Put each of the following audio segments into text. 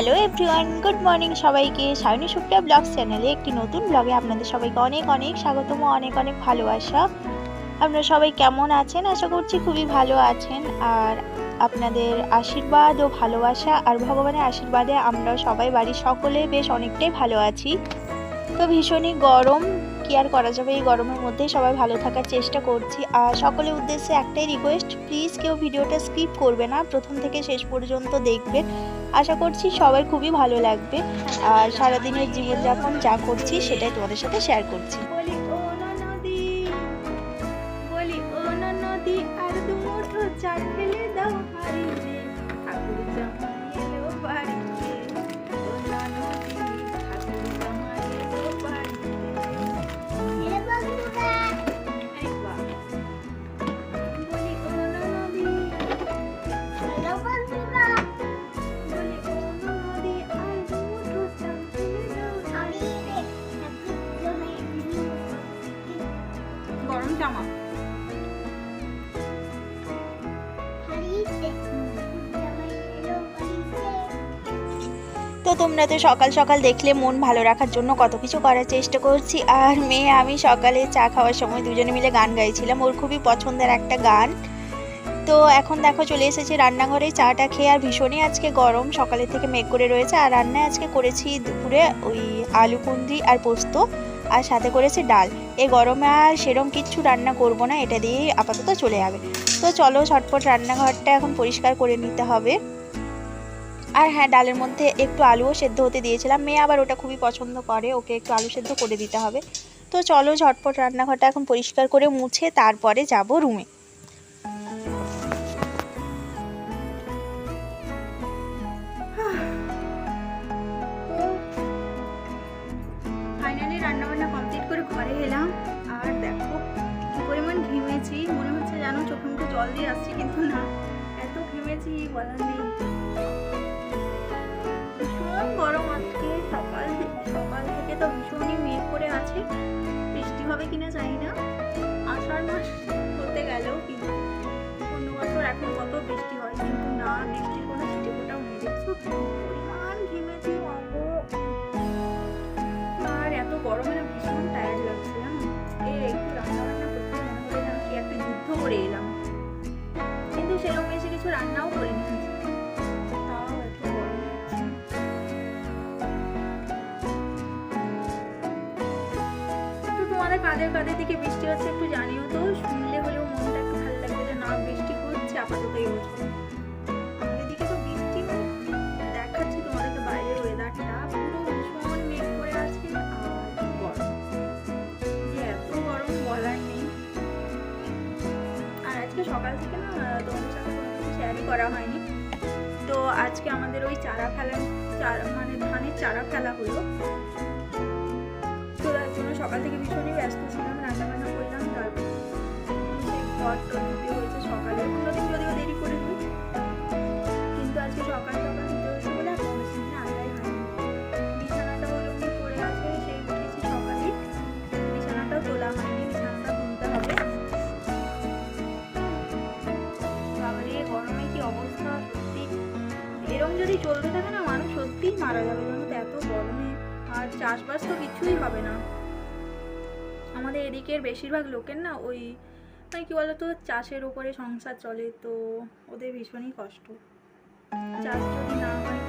Hello everyone good morning সবাইকে Sayani Shukla blog চ্যানেলে একটি নতুন ব্লগে আপনাদের সবাইকে অনেক অনেক স্বাগতম, অনেক অনেক ভালোবাসা। আপনারা সবাই কেমন আছেন? আশা করছি খুবই ভালো আছেন। আর আপনাদের আশীর্বাদ ও ভালোবাসা আর ভগবানের আশীর্বাদে আমরা সবাই, বাড়ির সকলে বেশ অনেকটাই ভালো আছি। তো ভীষণই গরম। কি আর করা যাবে? এই গরমের মধ্যে সবাই ভালো থাকার চেষ্টা করছি। আর সকলের উদ্দেশ্যে একটাই রিকোয়েস্ট প্লিজ কেউ ভিডিওটা স্কিপ করবে না। প্রথম থেকে শেষ পর্যন্ত দেখবেন। আশা করছি সবাই খুবই ভালো লাগবে। আর সারাদিনের জীবনযাপন যা করছি সেটাই তোমাদের সাথে শেয়ার করছি। তোমরা তো সকাল সকাল দেখলে মন ভালো রাখার জন্য কত কিছু করার চেষ্টা করছি। আর মেয়ে, আমি সকালে চা খাওয়ার সময় দুজনে মিলে গান গাইছিলাম। ওর খুবই পছন্দের একটা গান। তো এখন দেখো চলে এসেছি রান্নাঘরে। চাটা খেয়ে আর ভীষণই আজকে গরম। সকালে থেকে মেঘ করে রয়েছে। আর রান্নায় আজকে করেছি দুপুরে ওই আলু কুন্দ্রি আর পোস্ত। আর সাথে করেছি ডাল। এই গরমে আর সেরম কিচ্ছু রান্না করব না। এটা দিয়েই আপাতত চলে যাবে। তো চলো ঝটপট রান্নাঘরটা এখন পরিষ্কার করে নিতে হবে। আর হ্যাঁ ডালের মধ্যে একটু আলুও সেদ্ধ হতে দিয়েছিলাম। মেয়ে আবার ওটা খুবই পছন্দ করে, ওকে একটু আলু সেদ্ধ করে দিতে হবে। তো চলো ঝটপট রান্নাঘরটা এখন পরিষ্কার করে মুছে, তারপরে যাব রুমে। ফাইনালি করে ঘরে এলাম। আর মনে হচ্ছে জানো চোখে মুখে জল দিয়ে আসছি, কিন্তু না, এত ঘেমেছি বলার নেই। ভীষণ গরম আজকে। সকাল থেকে সকাল থেকে তো ভীষণই মেঘ করে আছে। বৃষ্টি হবে কিনা জানি না। আষাঢ় মাস হতে গেলেও কিন্তু অন্য বছর এখন কত বৃষ্টি তো তোমাদের কাদের কাদের দিকে বৃষ্টি হচ্ছে একটু জানিও তো। শুনলে হলেও মনটা একটু ভালো লাগবে যে, না, বৃষ্টি হচ্ছে, আপাতত এই বছর আমাদের তো বৃষ্টি এত গরম বলার নেই। আর আজকে সকাল থেকে না তোমাদের সাথে কোনো করা হয়নি। তো আজকে আমাদের ওই চারা ফেলা, চারা মানে ধানের চারা ফেলা হলো। সকাল থেকে ভীষণই ব্যস্ত ছিলাম রান্না বান্না করলাম, তারপর হয়েছে সকালে। অন্যদিন যদিও দেরি করে দিই কিন্তু আজকে সকাল সকাল গরমে কি অবস্থা সত্যি? যদি চলতে থাকে না, মানুষ সত্যিই মারা যাবে। জানো এত গরমে। আর চাষবাস তো কিছুই হবে না। আমাদের এদিকের বেশিরভাগ লোকের না ওই মানে কি বলতো, চাষের ওপরে সংসার চলে, তো ওদের ভীষণই কষ্ট। চাষ যদি না হয়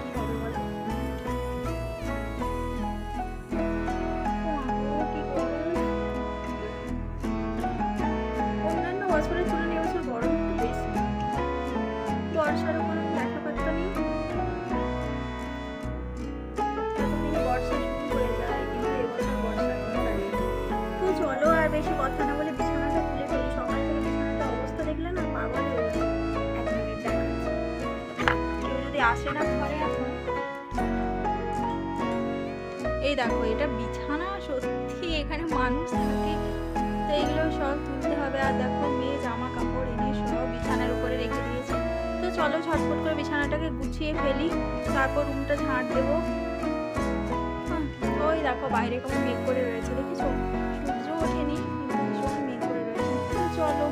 আসে না ঘরে এই দেখো, এটা বিছানা সত্যি এখানে মানুষ থাকে। তো এগুলো সব তুলতে হবে। আর দেখো, মেয়ে জামা কাপড় এনে সব বিছানার উপরে রেখে দিয়েছে। তো চলো ঝটপট করে বিছানাটাকে গুছিয়ে ফেলি। তারপর রুমটা ঝাঁট দেবো। ওই দেখো, বাইরে কেমন মেঘ করে রয়েছে। দেখেছ? সূর্য ওঠেনি মেঘ করে রয়েছে। চলো।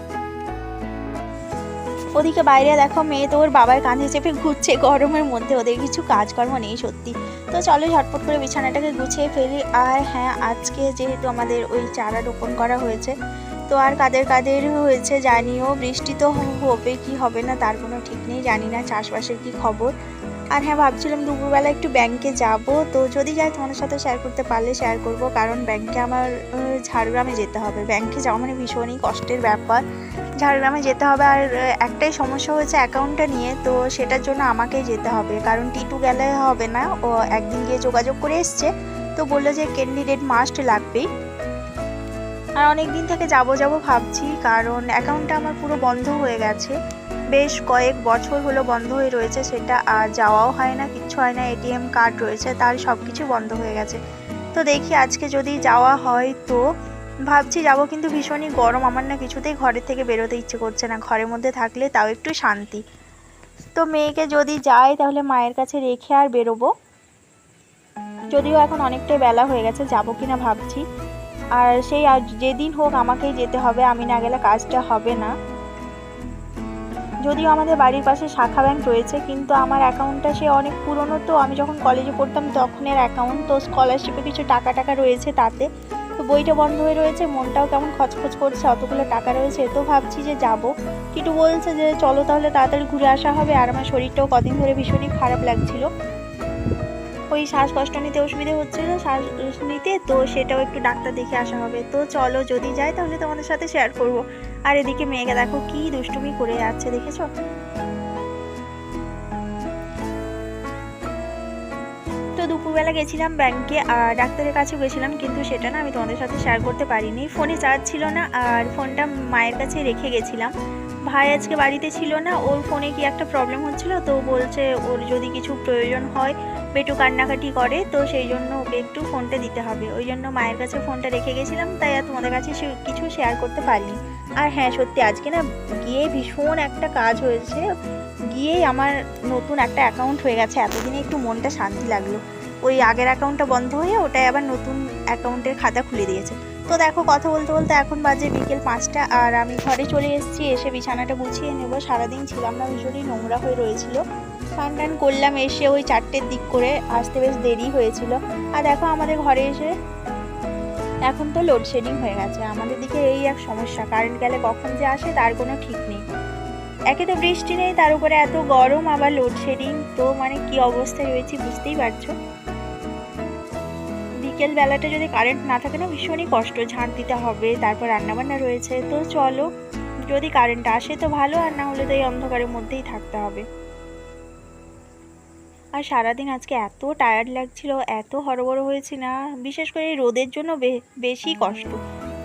ওদিকে বাইরে দেখো মেয়ে তো ওর বাবার কাঁধে চেপে ঘুরছে, গরমের মধ্যে ওদের কিছু কাজকর্ম নেই সত্যি। তো চলো ঝটপট করে বিছানাটাকে গুছিয়ে ফেলি। আর হ্যাঁ আজকে যেহেতু আমাদের ওই চারা রোপণ করা হয়েছে, তো আর কাদের কাদের হয়েছে জানিও। বৃষ্টি তো হবে কি হবে না তার কোনো ঠিক নেই, জানি না চাষবাসের কি খবর। আর হ্যাঁ ভাবছিলাম দুপুরবেলা একটু ব্যাংকে যাব। তো যদি যাই তোমাদের সাথে শেয়ার করতে পারলে শেয়ার করব। কারণ ব্যাংকে আমার ঝাড়গ্রামে যেতে হবে। ব্যাংকে যাওয়া মানে ভীষণই কষ্টের ব্যাপার। ঝাড়গ্রামে যেতে হবে আর একটাই সমস্যা হয়েছে অ্যাকাউন্টটা নিয়ে। তো সেটার জন্য আমাকেই যেতে হবে। কারণ টিটু গেলে হবে না। ও একদিন গিয়ে যোগাযোগ করে এসছে। তো বলল যে ক্যান্ডিডেট মাস্ট লাগবেই। আর অনেক দিন থেকে যাব যাব ভাবছি। কারণ অ্যাকাউন্টটা আমার পুরো বন্ধ হয়ে গেছে। বেশ কয়েক বছর হলো বন্ধ হয়ে রয়েছে, সেটা আর যাওয়াও হয় না, কিচ্ছু হয় না এটিএম কার্ড রয়েছে, তার সব কিছু বন্ধ হয়ে গেছে। তো দেখি আজকে যদি যাওয়া হয় তো, ভাবছি যাব কিন্তু ভীষণই গরম, আমার না কিছুতেই ঘরের থেকে বেরোতে ইচ্ছে করছে না, ঘরের মধ্যে থাকলে তাও একটু শান্তি। তো মেয়েকে যদি যাই তাহলে মায়ের কাছে রেখে আর বেরোবো। যদিও এখন অনেকটাই বেলা হয়ে গেছে, যাব কিনা ভাবছি। আর সেই যেদিন হোক আমাকেই যেতে হবে, আমি না গেলে কাজটা হবে না। যদিও আমাদের বাড়ির পাশে শাখা ব্যাংক রয়েছে, কিন্তু আমার অ্যাকাউন্টটা সে অনেক পুরনো তো। আমি যখন কলেজে পড়তাম তখনের অ্যাকাউন্ট তো স্কলারশিপে কিছু টাকা টাকা রয়েছে তাতে। তো বইটা বন্ধ হয়ে রয়েছে, মনটাও কেমন খচখচ করছে, অতগুলো টাকা রয়েছে তো ভাবছি যে যাব। কিন্তু বলছে যে, চলো তাহলে তাড়াতাড়ি ঘুরে আসা হবে, আর আমার শরীরটাও কদিন ধরে ভীষণই খারাপ লাগছিল। ওই শ্বাসকষ্ট নিতে অসুবিধে হচ্ছিল শ্বাস নিতে, তো সেটাও একটু ডাক্তার দেখে আসা হবে। তো চলো যদি যাই তাহলে তোমাদের সাথে শেয়ার করব। আর এদিকে মেয়েকে দেখো কি দুষ্টুমি করে যাচ্ছে, দেখেছ? তো দুপুরবেলা গেছিলাম ব্যাংকে আর ডাক্তারের কাছে গেছিলাম, কিন্তু সেটা না আমি তোমাদের সাথে শেয়ার করতে পারিনি। ফোনে চার্জ ছিল না, আর ফোনটা মায়ের কাছে রেখে গেছিলাম। ভাই আজকে বাড়িতে ছিল না, ওর ফোনে কি একটা প্রবলেম হচ্ছিল? তো বলছে ওর যদি কিছু প্রয়োজন হয়, বেটু কান্নাকাটি করে, তো সেই জন্য ওকে একটু ফোনটা দিতে হবে। ওই জন্য মায়ের কাছে ফোনটা রেখে গেছিলাম, তাই আর তোমাদের কাছে কিছু শেয়ার করতে পারিনি। আর হ্যাঁ সত্যি আজকে না গিয়ে ভীষণ একটা কাজ হয়েছে। গিয়েই আমার নতুন একটা অ্যাকাউন্ট হয়ে গেছে, এতদিনে একটু মনটা শান্তি লাগল। ওই আগের অ্যাকাউন্টটা বন্ধ হয়ে ওটাই আবার নতুন অ্যাকাউন্টের খাতা খুলে দিয়েছে। তো দেখো, কথা বলতে বলতে এখন বাজে বিকেল পাঁচটা আর আমি ঘরে চলে এসেছি, এসে বিছানাটা গুছিয়ে নেব। সারাদিন ছিলাম না, ভীষণই নোংরা হয়ে রয়েছিল। স্নান টান করলাম, এসে ওই চারটের দিক করে আসতে বেশ দেরি হয়েছিল। আর দেখো, আমাদের ঘরে এসে এখন তো লোডশেডিং হয়ে গেছে। আমাদের দিকে এই এক সমস্যা কারেন্ট গেলে কখন যে আসে তার কোনো ঠিক নেই। একে তো বৃষ্টি নেই, তার উপরে এত গরম, আবার লোডশেডিং তো মানে কি অবস্থায় রয়েছে বুঝতেই পারছ? বিকেল বেলাটা যদি কারেন্ট না থাকে না, ভীষণই কষ্ট। ঝাঁট দিতে হবে, তারপর রান্নাবান্না রয়েছে। তো চলো, যদি কারেন্ট আসে তো ভালো, আর না হলে তো এই অন্ধকারের মধ্যেই থাকতে হবে। আর সারাদিন আজকে এত টায়ার্ড লাগছিল, এত হরবড় হয়েছি না, বিশেষ করে এই রোদের জন্য বেশি কষ্ট।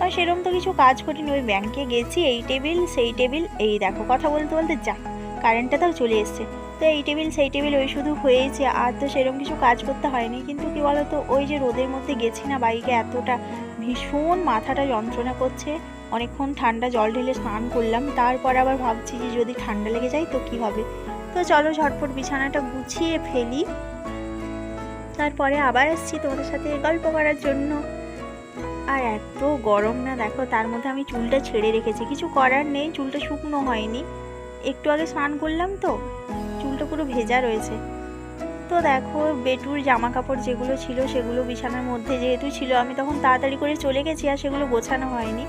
আর সেরকম তো কিছু কাজ করিনি, ওই ব্যাংকে গেছি, এই টেবিল সেই টেবিল এই দেখো, কথা বলতে বলতে যা কারেন্টটা তাও চলে এসছে। তো এই টেবিল সেই টেবিল ওই শুধু হয়েছে, আর তো সেরকম কিছু কাজ করতে হয়নি। কিন্তু কি বলতো, ওই যে রোদের মধ্যে গেছি না বাইকে, এতটা ভীষণ মাথাটা যন্ত্রণা করছে। অনেকক্ষণ ঠান্ডা জল ঢেলে স্নান করলাম, তারপর আবার ভাবছি যে যদি ঠান্ডা লেগে যায় তো কি হবে? তো চলো ঝটপট বিছানাটা গুছিয়ে ফেলি। তারপরে আবার আসছি তোমাদের সাথে গল্প করার জন্য। আর এত গরম না, দেখো তার মধ্যে আমি চুলটা ছেড়ে রেখেছি, কিছু করার নেই, চুলটা শুকনো হয়নি। একটু আগে স্নান করলাম তো পুরো ভেজা রয়েছে। তো দেখো, বেটুর জামা কাপড় যেগুলো ছিল সেগুলো বিছানার মধ্যে যেহেতু ছিল, আমি তখন তাড়াতাড়ি করে চলে গেছি আর সেগুলো গোছানো হয়নি।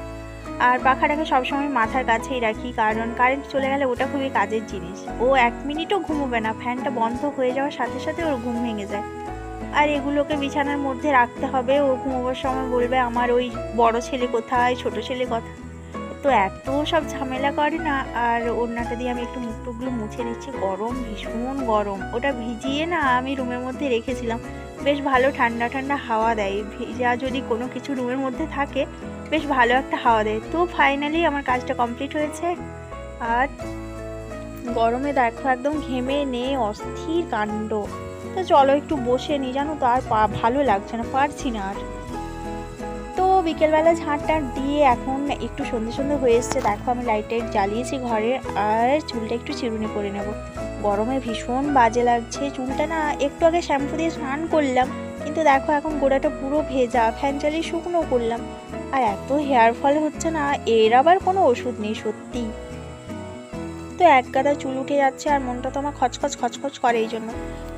আর পাখাটাকে সবসময় মাথার কাছেই রাখি, কারণ কারেন্ট চলে গেলে ওটা খুবই কাজের জিনিস। ও এক মিনিটও ঘুমোবে না, ফ্যানটা বন্ধ হয়ে যাওয়ার সাথে সাথে ওর ঘুম ভেঙে যায়। আর এগুলোকে বিছানার মধ্যে রাখতে হবে, ও ঘুমোবার সময় বলবে, আমার ওই বড় ছেলে কোথায়, ছোট ছেলে কোথায়? তো এত সব ঝামেলা করে না, আর ওড়নাটা দিয়ে আমি একটু মুখ টুকগুলো মুছে নিচ্ছি। গরম, ভীষণ গরম। ওটা ভিজিয়ে না আমি রুমের মধ্যে রেখেছিলাম। বেশ ভালো ঠান্ডা ঠান্ডা হাওয়া দেয়। ভিজা যদি কোনো কিছু রুমের মধ্যে থাকে, বেশ ভালো একটা হাওয়া দেয়। তো ফাইনালি আমার কাজটা কমপ্লিট হয়েছে। আর গরমে দেখো একদম ঘেমে নে অস্থির কাণ্ড। তো চলো একটু বসে নি, জানো তো? আর ভালো লাগছে না, পারছি না আর। বিকেলবেলা ঝাঁটটা দিয়ে এখন একটু সন্ধে সন্ধে হয়ে এসছে। দেখো আমি লাইট টাইট জ্বালিয়েছি ঘরে আর চুলটা একটু চিরুনি করে নেব। গরমে ভীষণ বাজে লাগছে। চুলটা না একটু আগে শ্যাম্পু দিয়ে স্নান করলাম, কিন্তু দেখো এখন গোড়াটা পুরো ভেজা ফ্যান চালিয়ে শুকনো করলাম। আর এত হেয়ার ফল হচ্ছে না, এর আবার কোনো ওষুধ নেই সত্যি তো এক গাদা চুল উঠে যাচ্ছে আর মনটা তো আমার খচখচ খচখচ করে এই জন্য।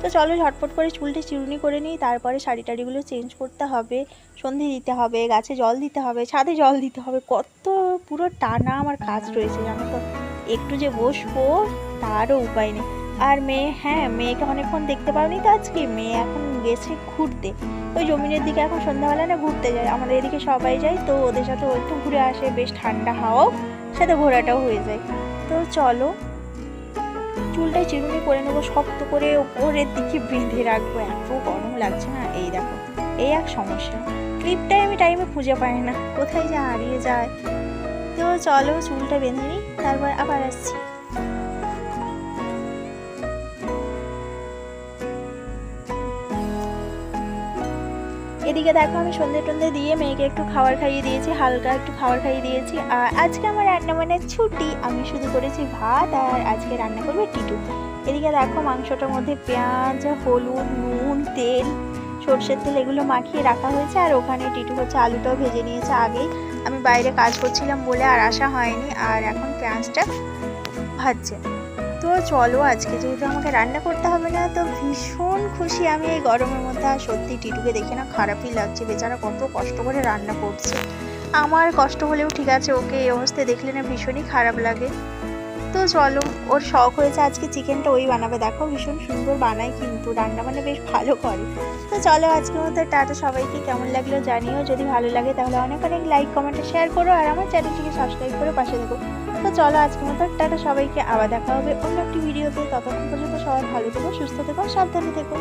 তো চলো ঝটপট করে চুলটি চিরুনি করে নিই, তারপরে শাড়ি টাড়িগুলো চেঞ্জ করতে হবে, সন্ধে দিতে হবে, গাছে জল দিতে হবে, ছাদে জল দিতে হবে, কত পুরো টানা আমার কাজ রয়েছে জানো তো। একটু যে বসবো তারও উপায় নেই। আর মেয়ে হ্যাঁ মেয়েকে অনেকক্ষণ দেখতে পারোনি তো আজকে, মেয়ে এখন গেছে ঘুরতে। ওই জমিনের দিকে এখন সন্ধ্যাবেলা না ঘুরতে যায়, আমাদের এদিকে সবাই যায়, তো ওদের সাথে একটু ঘুরে আসে, বেশ ঠান্ডা হাওয়াও, সাথে ঘোরাটাও হয়ে যায়। তো চলো। চুলটায় চিরুনি করে নেব, শক্ত করে ওপরের দিকে বেঁধে রাখব। এত গরম লাগছে না? এই দেখো, এই এক সমস্যা। ক্লিপটাই আমি টাইমে খুঁজে পাই না। কোথায় যা হারিয়ে যায়। তো চলো চুলটা বেঁধে নিই, তারপর আবার আসছি। এদিকে দেখো আমি সন্ধে টন্ধে দিয়ে মেয়েকে একটু খাবার খাইয়ে দিয়েছি, হালকা একটু খাবার খাইয়ে দিয়েছি। আর আজকে আমার রান্না মানে ছুটি, আমি শুধু করেছি ভাত আর আজকে রান্না করবে টিটু। এদিকে দেখো মাংসটার মধ্যে পেঁয়াজ, হলুদ, নুন, তেল, সর্ষের তেল এগুলো মাখিয়ে রাখা হয়েছে। আর ওখানে টিটু হচ্ছে আলুটাও ভেজে নিয়েছে আগেই। আমি বাইরে কাজ করছিলাম বলে আর আসা হয়নি, আর এখন পেঁয়াজটা ভাজছে। তো চলো আজকে যেহেতু আমাকে রান্না করতে হবে না, তো ভীষণ খুশি আমি এই গরমের মধ্যে। আর সত্যি টিটুকে দেখে না খারাপই লাগছে, বেচারা কত কষ্ট করে রান্না করছে। আমার কষ্ট হলেও ঠিক আছে, ওকে এই অবস্থায় দেখলে না ভীষণই খারাপ লাগে। তো চলো, ওর শখ হয়েছে আজকে চিকেনটা ওই বানাবে। দেখো ভীষণ সুন্দর বানায় কিন্তু, রান্না মানে বেশ ভালো করে। তো চলো আজকের মতো টাটা সবাইকে, কেমন লাগল জানিও। যদি ভালো লাগে তাহলে অনেক অনেক লাইক কমেন্টে শেয়ার করো আর আমার চ্যানেলটিকে সাবস্ক্রাইব করে পাশে দেখো তো চলো আজকের মতো টাটা সবাইকে, আবার দেখা হবে অন্য একটি ভিডিওতে ততক্ষণ পর্যন্ত সবাই ভালো থেকো, সুস্থ থেকো, সাবধানে থেকো।